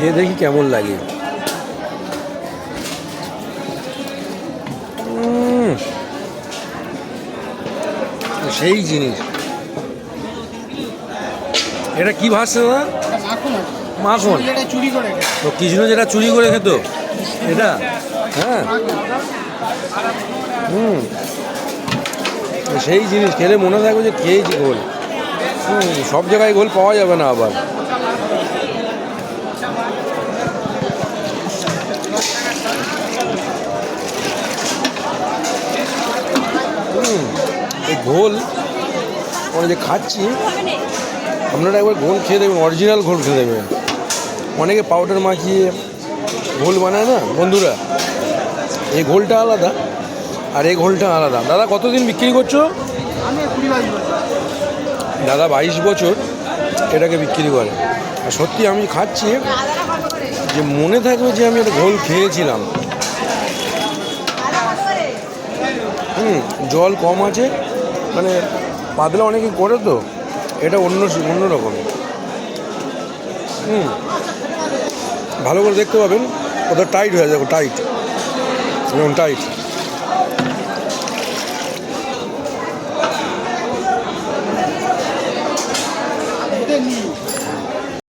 খেয়ে দেখি কেমন লাগে। সেই জিনিস। এটা কি ভাসছে দাদা? মাখন তো কৃষ্ণ যেটা চুরি করে খেত। এটা? হ্যাঁ। হুম। সেই জিনিস খেলে মনে থাকবে যে খেয়েছি গোল। সব জায়গায় গোল পাওয়া যাবে না আবার। এই ঘোল আমরা যে খাচ্ছি আপনারা একবার ঘোল খেয়ে দেবেন অরিজিনাল ঘোল খেয়ে দেখবেন। অনেকে পাউডার মাখিয়ে ঘোল বানায় না বন্ধুরা? এই ঘোলটা আলাদা আর এই ঘোলটা আলাদা। দাদা কতদিন বিক্রি করছ? দাদা বাইশ বছর। এটাকে বিক্রি করে। আর সত্যি আমি খাচ্ছি যে মনে থাকবে যে আমি একটা ঘোল খেয়েছিলাম। হুম, জল কম আছে মানে পাতলা অনেকে করে তো, এটা অন্য অন্য রকম। হুম, ভালো করে দেখতে পাবেন, ওটা টাইট হয়ে যাবে টাইট যেমন টাইট